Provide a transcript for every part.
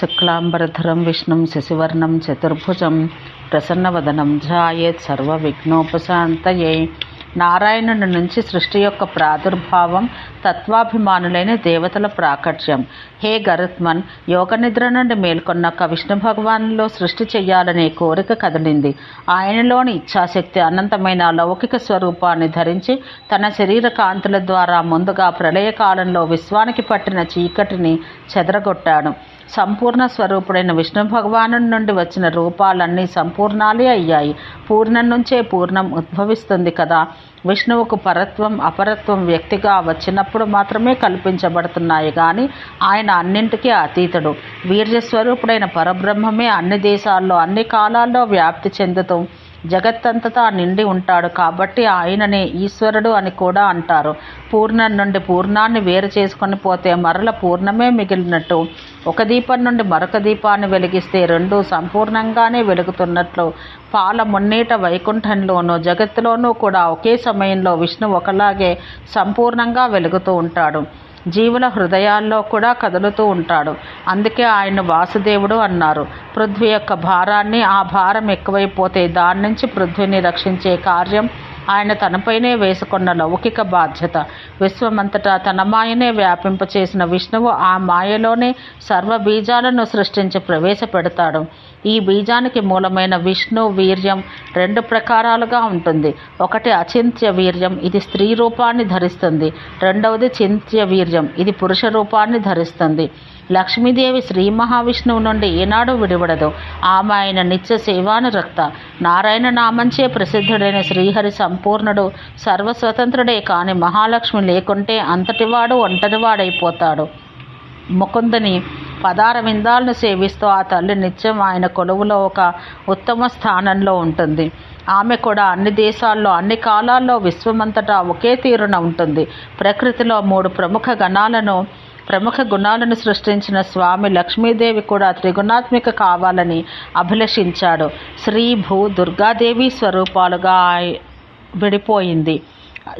శుక్లాంబరధరం విష్ణుం శశివర్ణం చతుర్భుజం ప్రసన్నవదనం ధ్యాయేత్ సర్వవిఘ్నోపశాంతయే. నారాయణుని నుంచి సృష్టి యొక్క ప్రాదుర్భావం తత్వాభిమానులైన దేవతల ప్రాకట్యం. హే గరుత్మన్ యోగ నిద్ర నుండి మేల్కొన్నాక విష్ణు భగవాన్లో సృష్టి చెయ్యాలనే కోరిక కదిలింది. ఆయనలోని ఇచ్ఛాశక్తి అనంతమైన లౌకిక స్వరూపాన్ని ధరించి తన శరీర కాంతుల ద్వారా ముందుగా ప్రళయకాలంలో విశ్వానికి పట్టిన చీకటిని చెదరగొట్టాడు. సంపూర్ణ స్వరూపుడైన విష్ణు భగవాను నుండి వచ్చిన రూపాలన్నీ సంపూర్ణాలే అయ్యాయి. పూర్ణం నుంచే పూర్ణం ఉద్భవిస్తుంది కదా. విష్ణువుకు పరత్వం అపరత్వం వ్యక్తిగా వచ్చినప్పుడు మాత్రమే కల్పించబడుతున్నాయి కానీ ఆయన అన్నింటికీ అతీతుడు. వీర్యస్వరూపుడైన పరబ్రహ్మమే అన్ని దేశాల్లో అన్ని కాలాల్లో వ్యాప్తి చెందుతూ జగత్తంతటా నిండి ఉంటాడు కాబట్టి ఆయననే ఈశ్వరుడు అని కూడా అంటారు. పూర్ణం నుండి పూర్ణాన్ని వేరు చేసుకొని పోతే మరల పూర్ణమే మిగిలినట్టు. ఒక దీపం నుండి మరొక దీపాన్ని వెలిగిస్తే రెండు సంపూర్ణంగానే వెలుగుతున్నట్లు. పాల మున్నీట వైకుంఠంలోనూ జగత్తులోనూ కూడా ఒకే సమయంలో విష్ణు ఒకలాగే సంపూర్ణంగా వెలుగుతూ ఉంటాడు. జీవుల హృదయాల్లో కూడా కదులుతూ ఉంటాడు. అందుకే ఆయన వాసుదేవుడు అన్నారు. పృథ్వీ యొక్క భారాన్ని ఆ భారం ఎక్కువైపోతే దాని నుంచి పృథ్వీని రక్షించే కార్యం ఆయన తనపైనే వేసుకున్న లౌకిక బాధ్యత. విశ్వమంతటా తన మాయనే వ్యాపింపచేసిన విష్ణువు ఆ మాయలోనే సర్వ బీజాలను సృష్టించి ప్రవేశపెడతాడు. ఈ బీజానికి మూలమైన విష్ణు వీర్యం రెండు ప్రకారాలుగా ఉంటుంది. ఒకటి అచింత్య వీర్యం ఇది స్త్రీ రూపాన్ని ధరిస్తుంది. రెండవది చింత్య వీర్యం ఇది పురుష రూపాన్ని ధరిస్తుంది. లక్ష్మీదేవి శ్రీ మహావిష్ణువు నుండి ఏనాడు విడివడదు. ఆమె ఆయన నిత్య సేవానురక్త నారాయణ నామంచే ప్రసిద్ధుడైన శ్రీహరి సంపూర్ణుడు సర్వస్వతంత్రుడే కాని మహాలక్ష్మి లేకుంటే అంతటివాడు ఒంటరివాడైపోతాడు. ముకుందని పదారవిందాలను సేవిస్తూ ఆ తల్లి నిత్యం ఆయన కొలువులో ఒక ఉత్తమ స్థానంలో ఉంటుంది. ఆమె కూడా అన్ని దేశాల్లో అన్ని కాలాల్లో విశ్వమంతటా ఒకే తీరున ఉంటుంది. ప్రకృతిలో మూడు ప్రముఖ గణాలను ప్రముఖ గుణాలను సృష్టించిన స్వామి లక్ష్మీదేవి కూడా త్రిగుణాత్మిక కావాలని అభిలషించాడు. శ్రీ భూ దుర్గాదేవి స్వరూపాలుగా విడిపోయింది.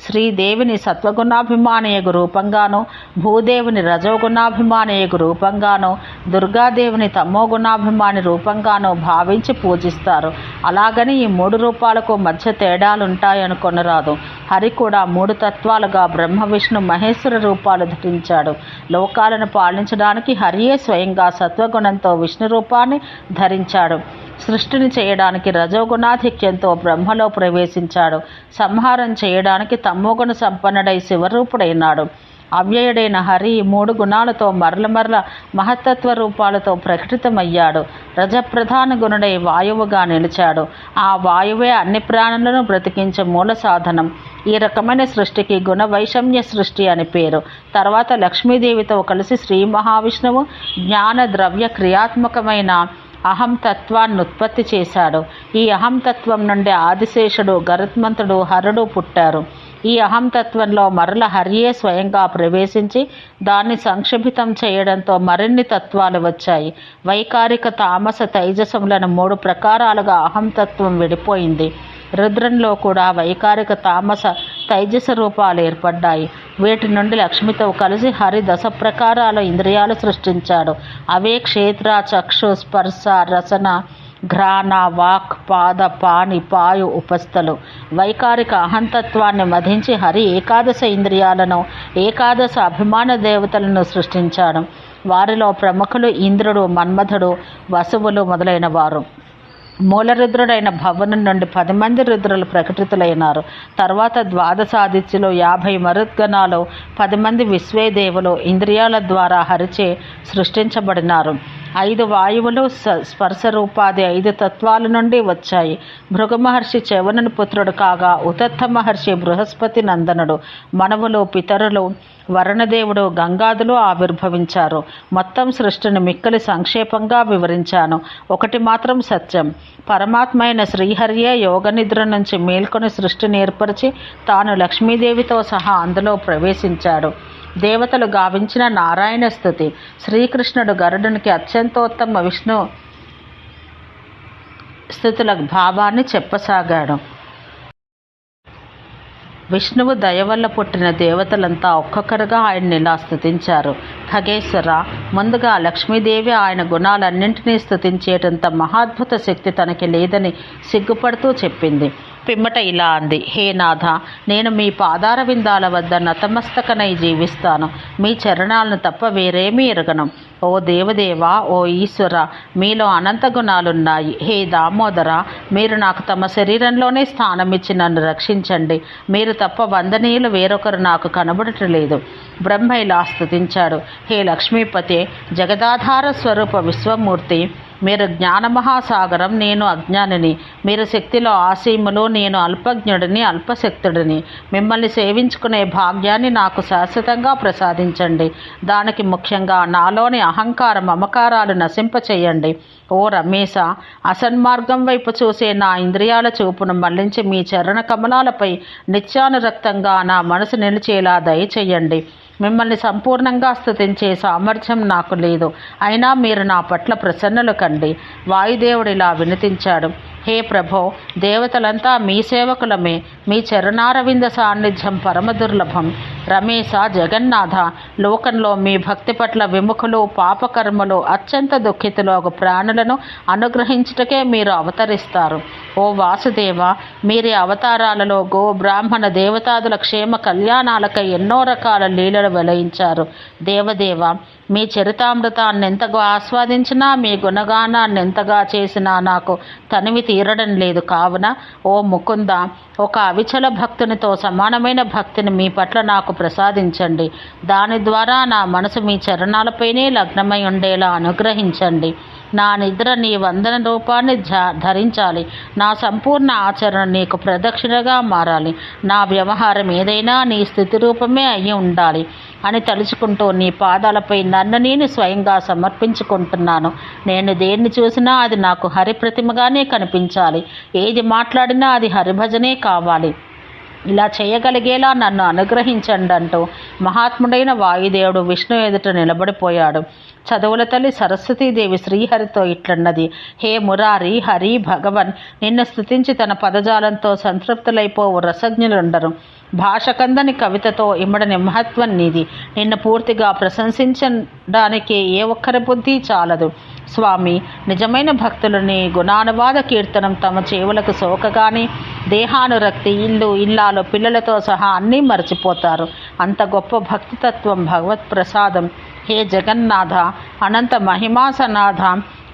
శ్రీదేవిని సత్వగుణాభిమానయగు రూపంగాను భూదేవిని రజోగుణాభిమానయగు రూపంగాను దుర్గాదేవిని తమోగుణాభిమాని రూపంగాను భావించి పూజిస్తారు. అలాగని ఈ మూడు రూపాలకు మధ్య తేడాలుంటాయనుకొనరాదు. హరి కూడా మూడు తత్వాలుగా బ్రహ్మ విష్ణు మహేశ్వర రూపాలు ధరించాడు. లోకాలను పాలించడానికి హరియే స్వయంగా సత్వగుణంతో విష్ణు రూపాన్ని ధరించాడు. సృష్టిని చేయడానికి రజోగుణాధిక్యంతో బ్రహ్మలో ప్రవేశించాడు. సంహారం చేయడానికి తమ్మోగుణ సంపన్నుడై శివరూపుడైనాడు. అవ్యయుడైన హరి మూడు గుణాలతో మరల మరల మహత్తత్వ రూపాలతో ప్రకటితమయ్యాడు. రజప్రధాన గుణుడై వాయువుగా నిలిచాడు. ఆ వాయువే అన్ని ప్రాణులను బ్రతికించే మూల సాధనం. ఈ రకమైన సృష్టికి గుణ వైషమ్య సృష్టి అని పేరు. తర్వాత లక్ష్మీదేవితో కలిసి శ్రీ మహావిష్ణువు జ్ఞాన ద్రవ్య క్రియాత్మకమైన అహంతత్వాన్ని ఉత్పత్తి చేశాడు. ఈ అహంతత్వం నుండి ఆదిశేషుడు గరుత్మంతుడు హరుడు పుట్టారు. ఈ అహంతత్వంలో మరల హరియే స్వయంగా ప్రవేశించి దాన్ని సంక్షిప్తం చేయడంతో మరిన్ని తత్వాలు వచ్చాయి. వైకారిక తామస తైజసములను మూడు ప్రకారాలుగా అహంతత్వం విడిపోయింది. రుద్రంలో కూడా వైకారిక తామస తైజస రూపాలు ఏర్పడ్డాయి. వీటి నుండి లక్ష్మితో కలిసి హరి దశ ప్రకారాల ఇంద్రియాలు సృష్టించాడు. అవే క్షేత్ర చక్షు స్పర్శ రసన ఘ్రాణ వాక్ పాద పాని పాయు ఉపస్థలు. వైకారిక అహంతత్వాన్ని మధించి హరి ఏకాదశ ఇంద్రియాలను ఏకాదశ అభిమాన దేవతలను సృష్టించాడు. వారిలో ప్రముఖులు ఇంద్రుడు మన్మథుడు వసువులు మొదలైన వారు మూలరుద్రుడైన భవనం నుండి పది మంది రుద్రులు ప్రకటితులైనారు. తర్వాత ద్వాదశాదిత్యులు యాభై మరుద్గణాలు పది మంది విశ్వేదేవులు ఇంద్రియాల ద్వారా హరిచే సృష్టించబడినారు. ఐదు వాయువులు స్పర్శ రూపాది ఐదు తత్వాల నుండి వచ్చాయి. భృగ మహర్షి చవనుని పుత్రుడు కాగా ఉతత్త మహర్షి బృహస్పతి నందనుడు. మనవులు పితరులు వరుణదేవుడు గంగాదులు ఆవిర్భవించారు. మొత్తం సృష్టిని మిక్కలి సంక్షేపంగా వివరించాను. ఒకటి మాత్రం సత్యం. పరమాత్మైన శ్రీహరియే యోగ నిద్ర నుంచి మేల్కొని సృష్టిని ఏర్పరిచి తాను లక్ష్మీదేవితో సహా అందులో ప్రవేశించాడు. దేవతలు గావించిన నారాయణ స్థుతి. శ్రీకృష్ణుడు గరుడునికి అత్యంతోత్తమ విష్ణు స్థుతుల భావాన్ని చెప్పసాగాడు. విష్ణువు దయ వల్ల పుట్టిన దేవతలంతా ఒక్కొక్కరుగా ఆయన్ని ఇలా స్థుతించారు. ఖగేశ్వర ముందుగా లక్ష్మీదేవి ఆయన గుణాలన్నింటినీ స్థుతించేటంత మహాద్భుత శక్తి తనకి లేదని సిగ్గుపడుతూ చెప్పింది. పిమ్మట ఇలా అంది. హే నాథ నేను మీ పాదార విందాల వద్ద నతమస్తకనై జీవిస్తాను. మీ చరణాలను తప్ప వేరేమీ ఎరగను. ఓ దేవదేవ ఓ ఈశ్వర మీలో అనంత గుణాలున్నాయి. హే దామోదర మీరు నాకు తమ శరీరంలోనే స్థానం ఇచ్చి నన్ను రక్షించండి. మీరు తప్ప వందనీయులు వేరొకరు నాకు కనబడటలేదు. బ్రహ్మ ఇలా స్థుతించాడు హే లక్ష్మీపతి జగదాధార స్వరూప విశ్వమూర్తి మీరు జ్ఞానమహాసాగరం నేను అజ్ఞానిని. మీరు శక్తిలో ఆసీములు నేను అల్పజ్ఞుడిని అల్పశక్తుడిని. మిమ్మల్ని సేవించుకునే భాగ్యాన్ని నాకు శాశ్వతంగా ప్రసాదించండి. దానికి ముఖ్యంగా నాలోని అహంకార మమకారాలు నశింపచేయండి. ఓ రమేశ అసన్మార్గం వైపు చూసే నా ఇంద్రియాల చూపును మళ్ళించి మీ చరణ కమలాలపై నిత్యానురక్తంగా నా మనసు నిలిచేలా దయచేయండి. మిమ్మల్ని సంపూర్ణంగా స్థుతించే సామర్థ్యం నాకు లేదు. అయినా మీరు నా పట్ల ప్రసన్నులు కండి. వాయుదేవుడిలా వినితించాడు హే ప్రభో దేవతలంతా మీ సేవకులమే. మీ చరణారవింద సాన్నిధ్యం పరమ దుర్లభం రమేశ జగన్నాథ లోకంలో మీ భక్తి పట్ల విముఖులు పాపకర్మలు అత్యంత దుఃఖితులు ఒక ప్రాణులను అనుగ్రహించుటకే మీరు అవతరిస్తారు. ఓ వాసుదేవ మీరి అవతారాలలో గో బ్రాహ్మణ దేవతాదుల క్షేమ కళ్యాణాలకై ఎన్నో రకాల లీలలు వెలయించారు. దేవదేవ మీ చరితామృతాన్ని ఎంతగా ఆస్వాదించినా మీ గుణగానాన్ని ఎంతగా చేసినా నాకు తనివి తీరడం లేదు. కావున ఓ ముకుంద ఒక అవిచల భక్తునితో సమానమైన భక్తిని మీ పట్ల నాకు ప్రసాదించండి. దాని ద్వారా నా మనసు మీ చరణాలపైనే లగ్నమై ఉండేలా అనుగ్రహించండి. నా నిద్ర నీ వందన రూపాన్ని ధ- ధరించాలి. నా సంపూర్ణ ఆచరణ నీకు ప్రదక్షిణగా మారాలి. నా వ్యవహారం ఏదైనా నీ స్థితి రూపమే అయి ఉండాలి. అని తలుచుకుంటూ నీ పాదాలపై నన్ను నేను స్వయంగా సమర్పించుకుంటున్నాను. నేను దేన్ని చూసినా అది నాకు హరిప్రతిమగానే కనిపించాలి. ఏది మాట్లాడినా అది హరిభజనే కావాలి. ఇలా చేయగలిగేలా నన్ను అనుగ్రహించండి అంటూ మహాత్ముడైన వాయుదేవుడు విష్ణు ఎదుట నిలబడిపోయాడు. చదువుల తల్లి సరస్వతీదేవి శ్రీహరితో ఇట్లన్నది హే మురారి హరి భగవన్ నిన్ను స్తుతించి తన పదజాలంతో సంతృప్తులైపోవు రసజ్ఞులుండరు. భాషకందని కవితతో ఇమ్మడని మహత్వం నీది. నిన్ను పూర్తిగా ప్రశంసించడానికి ఏ ఒక్కరి బుద్ధి చాలదు. స్వామి నిజమైన భక్తులని గుణానువాద కీర్తనం తమ చెవులకు సోకగాని దేహానురక్తి ఇల్లు ఇల్లాలు పిల్లలతో సహా అన్నీ మర్చిపోతారు. అంత గొప్ప భక్తితత్వం భగవత్ ప్రసాదం హే జగన్నాథ అనంత మహిమాసనాథ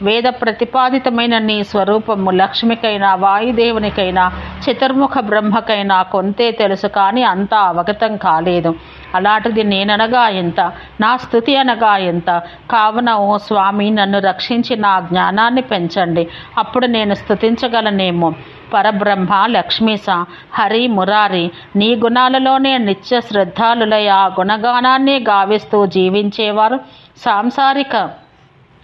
వేద ప్రతిపాదితమైన నీ స్వరూపము లక్ష్మికైనా వాయుదేవునికైనా చతుర్ముఖ బ్రహ్మకైనా కొంతే తెలుసు కానీ అంతా అవగతం కాలేదు. అలాంటిది నేననగా ఎంత? నా స్థుతి అనగా ఎంత? కావున ఓ స్వామి నన్ను రక్షించి నా జ్ఞానాన్ని పెంచండి. అప్పుడు నేను స్థుతించగలనేమో? పరబ్రహ్మ లక్ష్మీస హరి మురారి నీ గుణాలలోనే నిత్య శ్రద్ధాలులై ఆ గుణగానాన్ని గావిస్తూ జీవించేవారు సాంసారిక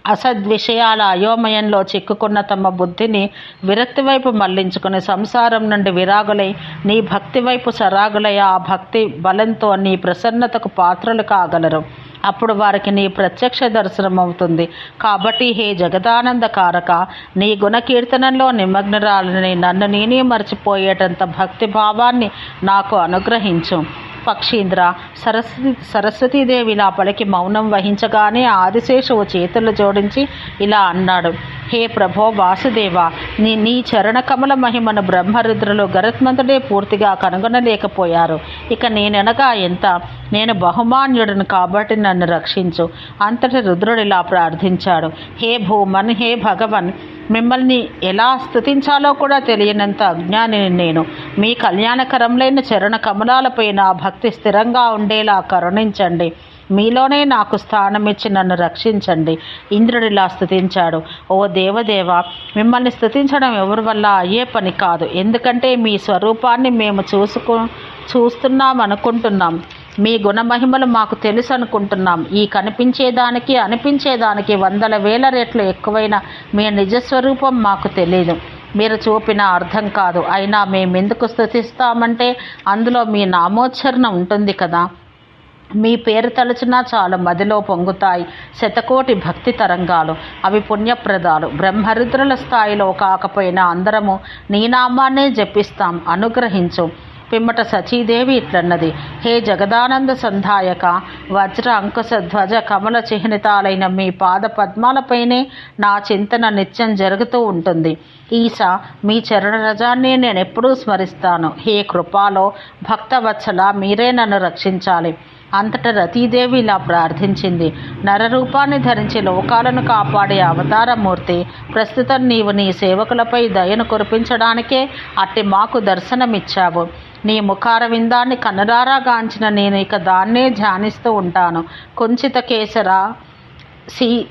అసద్విషయాల అయోమయంలో చిక్కుకున్న తమ బుద్ధిని విరక్తి వైపు మళ్ళించుకుని సంసారం నుండి విరాగులై నీ భక్తి వైపు సరాగులై ఆ భక్తి బలంతో నీ ప్రసన్నతకు పాత్రలు కాగలరు. అప్పుడు వారికి నీ ప్రత్యక్ష దర్శనం అవుతుంది కాబట్టి హే జగదానంద కారక నీ గుణకీర్తనంలో నిమగ్నరాలని నన్ను నేనే మర్చిపోయేటంత భక్తి భావాన్ని నాకు అనుగ్రహించు. పక్షీంద్ర. సరస్వతి సరస్వతీదేవి ఇలా పలికి మౌనం వహించగానే ఆదిశేషువు చేతులు జోడించి ఇలా అన్నాడు. హే ప్రభో వాసుదేవ నీ నీ చరణ కమల మహిమను బ్రహ్మరుద్రులు గరుత్మంతుడే పూర్తిగా కనుగొనలేకపోయారు. ఇక నేనెనగా ఎంత? నేను బహుమాన్యుడను కాబట్టి నన్ను రక్షించు. అంతటి రుద్రుడిలా ప్రార్థించాడు. హే భూమన్ హే భగవన్ మిమ్మల్ని ఎలా స్థుతించాలో కూడా తెలియనంత అజ్ఞానిని నేను. మీ కళ్యాణకరంలైన చరణ కమలాలపై నా భక్తి స్థిరంగా ఉండేలా కరుణించండి. మీలోనే నాకు స్థానమిచ్చి నన్ను రక్షించండి. ఇంద్రుడిలా స్థుతించాడు ఓ దేవదేవ మిమ్మల్ని స్థుతించడం ఎవరి వల్ల అయ్యే పని కాదు. ఎందుకంటే మీ స్వరూపాన్ని మేము చూసుకు చూస్తున్నాం అనుకుంటున్నాం. మీ గుణమహిమలు మాకు తెలుసు అనుకుంటున్నాం. ఈ కనిపించేదానికి అనిపించేదానికి వందల వేల రెట్లు ఎక్కువైన మీ నిజస్వరూపం మాకు తెలియదు మీరు చూపిన అర్థం కాదు. అయినా మేమెందుకు స్థుతిస్తామంటే అందులో మీ నామోచ్చరణ ఉంటుంది కదా. మీ పేరు తలుచినా చాలు మదిలో పొంగుతాయి. శతకోటి భక్తి తరంగాలు అవి పుణ్యప్రదాలు. బ్రహ్మరుద్రుల స్థాయిలో కాకపోయినా అందరము నీ నామాన్నే జపిస్తాం అనుగ్రహించు. పిమ్మట సచీదేవి ఇట్లన్నది. హే జగదానంద సంధాయక వజ్ర అంకుశ ధ్వజ కమల చిహ్నితాలైన మీ పాద పద్మాలపైనే నా చింతన నిత్యం జరుగుతూ ఉంటుంది. ఈశ మీ చరణరజాన్ని నేను ఎప్పుడూ స్మరిస్తాను. హే కృపాలో భక్తవత్సల మీరే నన్ను రక్షించాలి. అంతట రతీదేవి ఇలా ప్రార్థించింది. నరరూపాన్ని ధరించి లోకాలను కాపాడే అవతారమూర్తి ప్రస్తుతం నీవు నీ సేవకులపై దయను కురిపించడానికే అట్టి మాకు దర్శనమిచ్చావు. నీ ముఖార విందాన్ని గాంచిన నేను ఇక దాన్నే ధ్యానిస్తూ ఉంటాను. కుంచిత కేసరా సి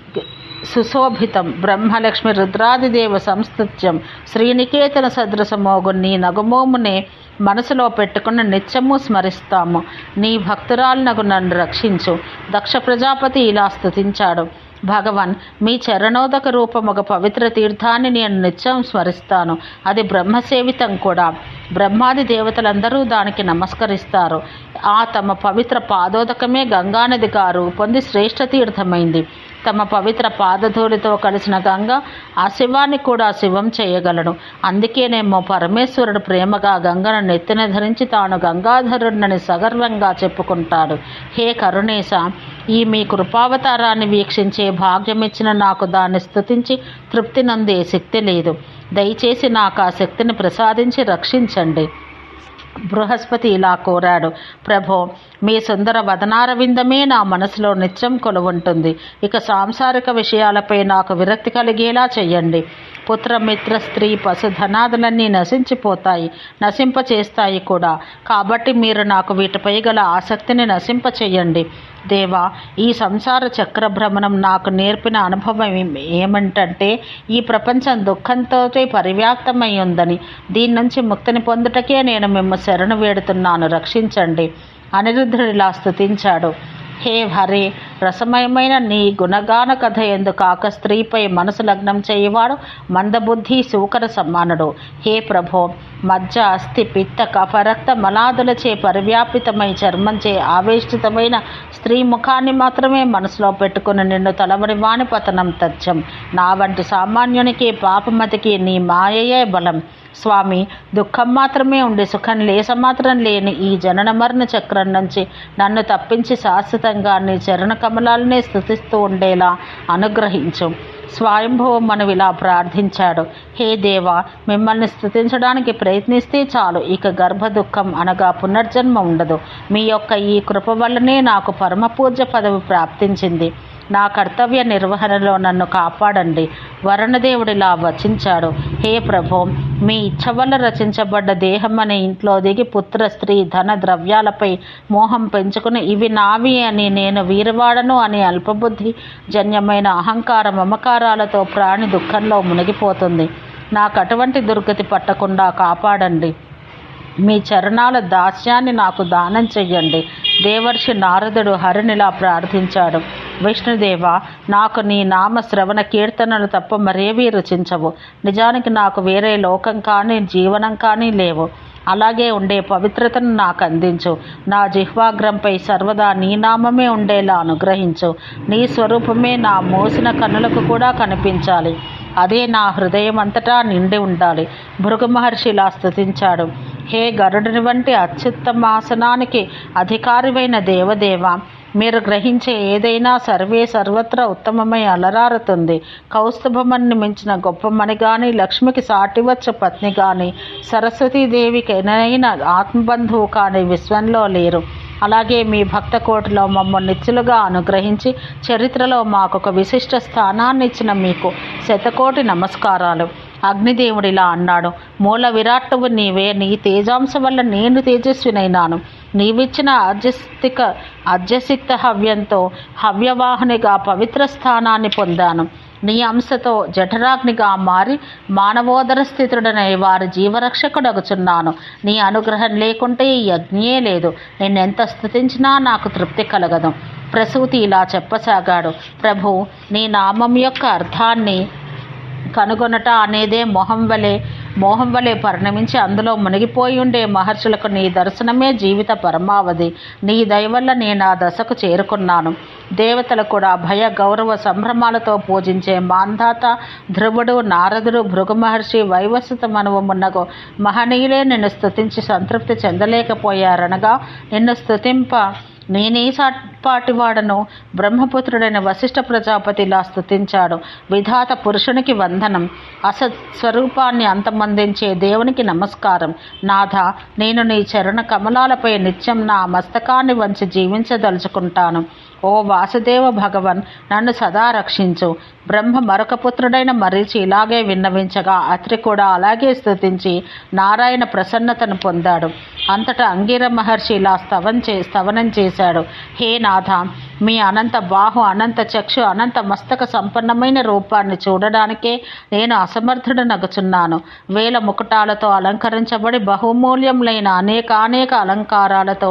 సుశోభితం బ్రహ్మలక్ష్మి రుద్రాదిదేవ సంస్తుత్యం శ్రీనికేతన సదృశమోగు నీ నగుమోమునే మనసులో పెట్టుకుని నిత్యము స్మరిస్తాము. నీ భక్తురాలనకు నన్ను రక్షించు. దక్ష ప్రజాపతి ఇలా స్తుతించాడు. భగవాన్ మీ చరణోదక రూపముగ పవిత్ర తీర్థాన్ని నేను నిత్యం స్మరిస్తాను. అది బ్రహ్మసేవితం కూడా. బ్రహ్మాది దేవతలందరూ దానికి నమస్కరిస్తారు. ఆ తమ పవిత్ర పాదోదకమే గంగానది గారు పొంది శ్రేష్ఠ తీర్థమైంది. తమ పవిత్ర పాదధూళితో కలిసిన గంగ ఆ శివాన్ని కూడా శివం చేయగలడు. అందుకేనేమో పరమేశ్వరుడు ప్రేమగా గంగను నెత్తిన ధరించి తాను గంగాధరుడినని సగర్వంగా చెప్పుకుంటాడు. హే కరుణేశ ఈ మీ కృపావతారాన్ని వీక్షించే భాగ్యమిచ్చిన నాకు దాన్ని స్థుతించి తృప్తి నందే శక్తి లేదు. దయచేసి నాకు ఆ శక్తిని ప్రసాదించి రక్షించండి. బృహస్పతి ఇలా కోరాడు. ప్రభో మీ సుందర వదనారవిందమే నా మనసులో నిత్యం కొలువుంటుంది. ఇక సాంసారిక విషయాలపై నాకు విరక్తి కలిగేలా చెయ్యండి. పుత్ర మిత్ర స్త్రీ పశుధనాదులన్నీ నశించిపోతాయి నశింపచేస్తాయి కూడా. కాబట్టి మీరు నాకు వీటిపై గల ఆసక్తిని నశింపచేయండి. దేవా ఈ సంసార చక్ర భ్రమణం నాకు నేర్పిన అనుభవం ఏం- ఏమంటంటే ఈ ప్రపంచం దుఃఖంతో పరివ్యాప్తమై ఉందని. దీని నుంచి ముక్తిని పొందుటకే నేను మిమ్మ శరణు వేడుతున్నాను. రక్షించండి. అనిరుద్ధుడిలా స్థుతించాడు హే హరే రసమయమైన నీ గుణగాన కథ ఎందు కాక స్త్రీపై మనసు లగ్నం చేయవాడు మందబుద్ధి శూకర సమానుడు హే ప్రభో మజ్జ అస్థి పిత్త కఫరక్త మలాదులచే పరివ్యాపితమై చర్మంచే ఆవేష్టితమైన స్త్రీ ముఖాన్ని మాత్రమే మనసులో పెట్టుకుని నిన్ను తలబడి వాని పతనం తథ్యం. నా వంటి సామాన్యునికి పాపమతికి నీ మాయయే బలం. స్వామి దుఃఖం మాత్రమే ఉండి సుఖం లేసమాత్రం లేని ఈ జనన మరణ చక్రం నుంచి నన్ను తప్పించి శాశ్వతంగా నీ చరణ కమలాలనే స్థుతిస్తూ ఉండేలా అనుగ్రహించు. స్వయంభవం మనవిలా ప్రార్థించాడు. హే దేవా మిమ్మల్ని స్థుతించడానికి ప్రయత్నిస్తే చాలు ఇక గర్భ దుఃఖం అనగా పునర్జన్మ ఉండదు. మీ యొక్క ఈ కృప వల్లనే నాకు పరమ పదవి ప్రాప్తించింది. నా కర్తవ్య నిర్వహణలో నన్ను కాపాడండి. వరుణదేవుడిలా వచించాడు. హే ప్రభో మీ ఇచ్ఛ వల్ల రచించబడ్డ దేహం అనే ఇంట్లో దిగి పుత్ర స్త్రీ ధన ద్రవ్యాలపై మోహం పెంచుకుని ఇవి నావి అని నేను వీరవాడను అనే అల్పబుద్ధి జన్యమైన అహంకార మమకారాలతో ప్రాణి దుఃఖంలో మునిగిపోతుంది. నాకు అటువంటి దుర్గతి పట్టకుండా కాపాడండి. మీ చరణాల దాస్యాన్ని నాకు దానం చెయ్యండి. దేవర్షి నారదుడు హరినిలా ప్రార్థించాడు. విష్ణుదేవ నాకు నీ నామ శ్రవణ కీర్తనలు తప్ప మరేవీ రుచించవు. నిజానికి నాకు వేరే లోకం కానీ జీవనం కానీ లేవు. అలాగే ఉండే పవిత్రతను నాకు అందించు. నా జిహ్వాగ్రంపై సర్వదా నీ నామమే ఉండేలా అనుగ్రహించు. నీ స్వరూపమే నా మోసిన కనులకు కూడా కనిపించాలి. అదే నా హృదయం అంతటా నిండి ఉండాలి. భృగు మహర్షి ఇలా హే గరుడిని వంటి అత్యుత్తమాసనానికి అధికారివైన దేవదేవ మీరు గ్రహించే ఏదైనా సర్వే సర్వత్రా ఉత్తమమై అలరారుతుంది. కౌస్తుభమని మించిన గొప్పమని కానీ లక్ష్మికి సాటివచ్చ పత్ని కానీ సరస్వతీదేవికి ఎనైన ఆత్మబంధువు కానీ విశ్వంలో లేరు. అలాగే మీ భక్త కోటిలో మమ్మల్ని నిత్యులుగా అనుగ్రహించి చరిత్రలో మాకొక విశిష్ట స్థానాన్ని ఇచ్చిన మీకు శతకోటి నమస్కారాలు. అగ్నిదేవుడిలా అన్నాడు. మూల విరాట్టువు నీవే నీ తేజాంశ వల్ల నేను తేజస్వినైనాను. నీవిచ్చిన అర్జస్తిక అర్జసిక్త హవ్యంతో హవ్యవాహనిగా పవిత్ర స్థానాన్ని పొందాను. నీ అంశతో జఠరాగ్నిగా మారి మానవోదర స్థితుడనై వారి జీవరక్షకుడగుచున్నాను. నీ అనుగ్రహం లేకుంటే ఈ యజ్ఞే లేదు. నిన్నెంత స్థుతించినా నాకు తృప్తి కలగదు. ప్రసూతి ఇలా చెప్పసాగాడు. ప్రభు నీ నామం యొక్క అర్థాన్ని కనుగొనట అనేదే మొహం వలె మోహం వలె పరిణమించి అందులో మునిగిపోయి ఉండే మహర్షులకు నీ దర్శనమే జీవిత పరమావధి. నీ దయవల్ల నేను ఆ దశకు చేరుకున్నాను. దేవతలు కూడా భయ గౌరవ సంభ్రమాలతో పూజించే మాంధాత ధ్రువుడు నారదుడు భృగు మహర్షి వైవస్వత మనవమున్నగు మహనీయులే నిన్ను స్తుతించి సంతృప్తి చెందలేకపోయారనగా నిన్ను స్తుతింప నేనీసా పాటివాడను బ్రహ్మపుత్రుడైన వశిష్ఠ ప్రజాపతి ఇలా స్థుతించాడు విధాత పురుషునికి వందనం. అసత్ స్వరూపాన్ని అంతమందించే దేవునికి నమస్కారం. నాథ నేను నీ చరణ కమలాలపై నిత్యం నా మస్తకాన్ని వంచి జీవించదలుచుకుంటాను. ఓ వాసుదేవ భగవన్ నన్ను సదా రక్షించు. బ్రహ్మ మరొక పుత్రుడైన మరీచి ఇలాగే విన్నవించగా అత్రి కూడా అలాగే స్థుతించి నారాయణ ప్రసన్నతను పొందాడు. అంతటా అంగీర మహర్షి ఇలా స్తవం చే స్తవనం చేశాడు. హే నా నాథ. మీ అనంత బాహు అనంత చక్షు అనంత మస్తక సంపన్నమైన రూపాన్ని చూడడానికే నేను అసమర్థుడనగుచున్నాను. వేల ముకుటాలతో అలంకరించబడి బహుమూల్యములైన అనేక అనేక అలంకారాలతో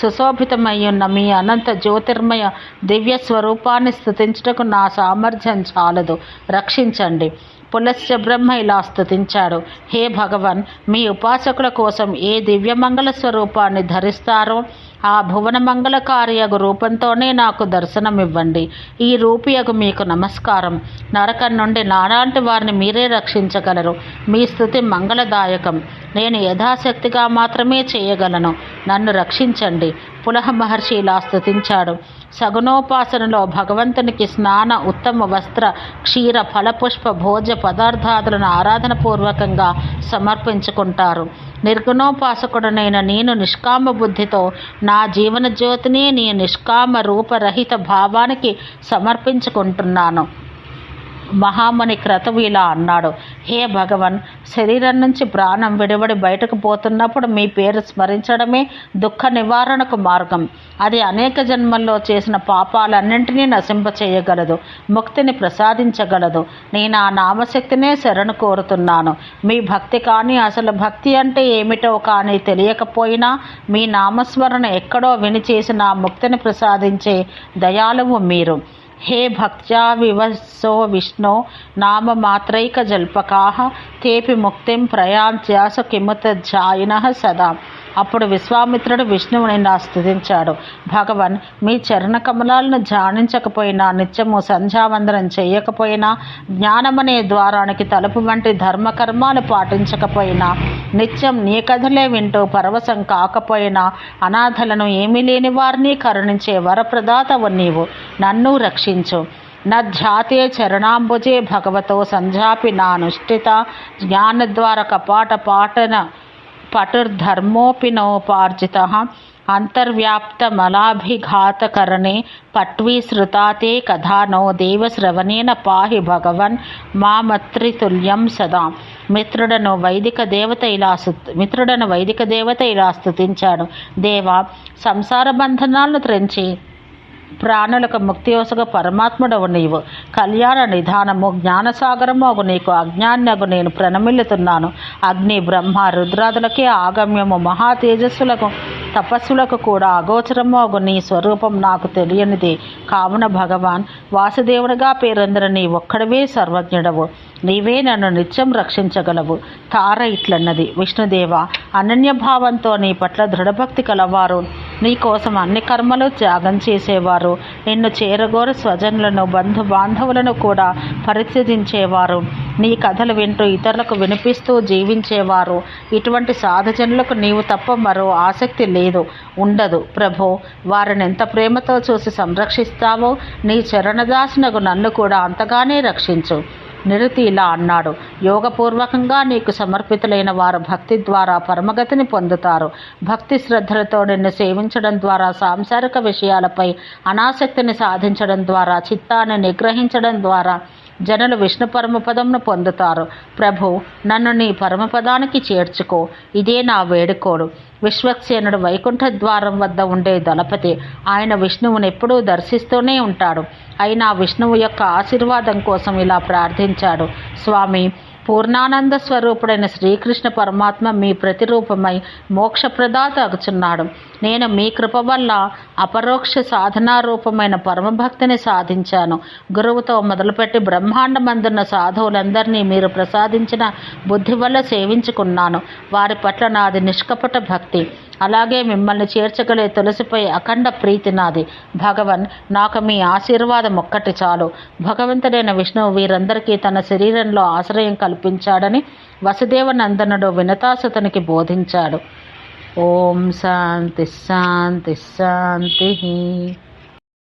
సుశోభితమయ్యున్న మీ అనంత జ్యోతిర్మయ దివ్య స్వరూపాన్ని స్థుతించుటకు నా సామర్థ్యం చాలదు. రక్షించండి. పులస్య బ్రహ్మ ఇలా స్థుతించాడు హే భగవన్ మీ ఉపాసకుల కోసం ఏ దివ్యమంగళ స్వరూపాన్ని ధరిస్తారో ఆ భువన మంగళకార్యగు రూపంతోనే నాకు దర్శనమివ్వండి. ఈ రూపియకు మీకు నమస్కారం. నరకం నుండి నాలాంటి వారిని మీరే రక్షించగలరు. మీ స్థుతి మంగళదాయకం. నేను యథాశక్తిగా మాత్రమే చేయగలను. నన్ను రక్షించండి. పులహ మహర్షి ఇలా స్థుతించాడు సగుణోపాసనలో భగవంతునికి స్నాన ఉత్తమ వస్త్ర క్షీర ఫలపుష్ప భోజ పదార్థాదులను ఆరాధనపూర్వకంగా సమర్పించుకుంటారు. నిర్గుణోపాసకుడనైన నేను నిష్కామ బుద్ధితో నా జీవన జ్యోతిని నీ నిష్కామ రూపరహిత భావానికి సమర్పించుకుంటున్నాను. మహాముని క్రతువు ఇలా అన్నాడు. హే భగవన్ శరీరం నుంచి ప్రాణం విడివడి బయటకు పోతున్నప్పుడు మీ పేరు స్మరించడమే దుఃఖ నివారణకు మార్గం. అది అనేక జన్మల్లో చేసిన పాపాలన్నింటినీ నశింప చేయగలదు ముక్తిని ప్రసాదించగలదు. నేను ఆ నామశక్తినే శరణు కోరుతున్నాను. మీ భక్తి కానీ అసలు భక్తి అంటే ఏమిటో కానీ తెలియకపోయినా మీ నామస్మరణ ఎక్కడో విని చేసిన ముక్తిని ప్రసాదించే దయాలువు మీరు. हे भक्त्या विवसो विष्णो नाममात्रैकजल्पकाः तेपि मुक्तिं प्रयान्त्यासु किमुत जायिनः सदा। అప్పుడు విశ్వామిత్రుడు విష్ణువుని నా స్థుతించాడు భగవన్ మీ చరణ కమలాలను ధ్యానించకపోయినా నిత్యము సంధ్యావందనం చేయకపోయినా జ్ఞానమనే ద్వారానికి తలుపు వంటి ధర్మకర్మాలు పాటించకపోయినా నిత్యం నీ కథలే వింటూ పరవశం కాకపోయినా అనాథలను ఏమీ లేని వారిని కరుణించే వరప్రదాతవు నీవు. నన్ను రక్షించు. నధ్యాతే చరణాంబుజే భగవతో సంధ్యాపి నానుష్ఠిత జ్ఞానద్వార కపాట పాటన పటుర్ధర్మోపినోపార్జిత అంతర్వ్యాప్తమలాభిఘాతకరణే పట్వీశ్రుతా తే కథానో దేవశ్రవణేన పాహి భగవన్ మా మత్రితుల్యం సదా మిత్రుడను వైదిక దేవత ఇలా మిత్రుడను వైదిక దేవత ఇలా స్థుతించాడు దేవ సంసార బంధనాలను త్రెంచి ప్రాణులకు ముక్తియోసగ పరమాత్ముడవు నీవు కళ్యాణ నిధానము జ్ఞానసాగరము అగు నీకు అజ్ఞాన్యగు నేను ప్రణమిల్లుతున్నాను. అగ్ని బ్రహ్మ రుద్రాదులకే ఆగమ్యము మహా తేజస్సులకు తపస్సులకు కూడా అగోచరము అగు నీ స్వరూపం నాకు తెలియనిది. కావున భగవాన్ వాసుదేవునిగా పేరొందిన నీ ఒక్కడవే సర్వజ్ఞుడవు. నీవే నన్ను నిత్యం రక్షించగలవు. తార ఇట్లన్నది. విష్ణుదేవ అనన్యభావంతో నీ పట్ల దృఢభక్తి కలవారు. నీ కోసం అన్ని కర్మలు త్యాగం చేసేవారు. నిన్ను చేరగోరు స్వజనులను బంధు బాంధవులను కూడా పరిత్యజించేవారు. నీ కథలు వింటూ ఇతరులకు వినిపిస్తూ జీవించేవారు. ఇటువంటి సాధజనులకు నీవు తప్ప మరో ఆసక్తి లేదు. ఉండదు. ప్రభో వారిని ఎంత ప్రేమతో చూసి సంరక్షిస్తావో నీ చరణదాసునకు నన్ను కూడా అంతగానే రక్షించు. నిరుతి ఇలా అన్నాడు. యోగపూర్వకంగా నీకు సమర్పితులైన వారు భక్తి ద్వారా పరమగతిని పొందుతారు. భక్తి శ్రద్ధలతో నిన్ను సేవించడం ద్వారా సాంసారిక విషయాలపై అనాసక్తిని సాధించడం ద్వారా చిత్తాన్ని నిగ్రహించడం ద్వారా జనులు విష్ణు పరమపదంను పొందుతారు. ప్రభు నన్ను నీ పరమపదానికి చేర్చుకో. ఇదే నా వేడుకోడు. విశ్వక్సేనుడు వైకుంఠ ద్వారం వద్ద ఉండే దళపతి ఆయన విష్ణువుని ఎప్పుడూ దర్శిస్తూనే ఉంటాడు. అయినా విష్ణువు యొక్క ఆశీర్వాదం కోసం ఇలా ప్రార్థించాడు. స్వామి పూర్ణానంద స్వరూపుడైన శ్రీకృష్ణ పరమాత్మ మీ ప్రతిరూపమై మోక్షప్రదాత అగుచున్నాడు. నేను మీ కృప వల్ల అపరోక్ష సాధనారూపమైన పరమభక్తిని సాధించాను. గురువుతో మొదలుపెట్టి బ్రహ్మాండమందున్న సాధువులందరినీ మీరు ప్రసాదించిన బుద్ధి వల్ల సేవించుకున్నాను. వారి పట్ల నాది నిష్కపట భక్తి. అలాగే మిమ్మల్ని చేర్చగలే తులసిపై అఖండ ప్రీతి నాది. భగవన్ నాకు మీ ఆశీర్వాదం ఒక్కటి చాలు. భగవంతుడైన విష్ణువు వీరందరికీ తన శరీరంలో ఆశ్రయం కల్పించాడని వసుదేవ నందనుడు వినతాసుతునికి బోధించాడు. ఓం శాంతి శాంతి శాంతి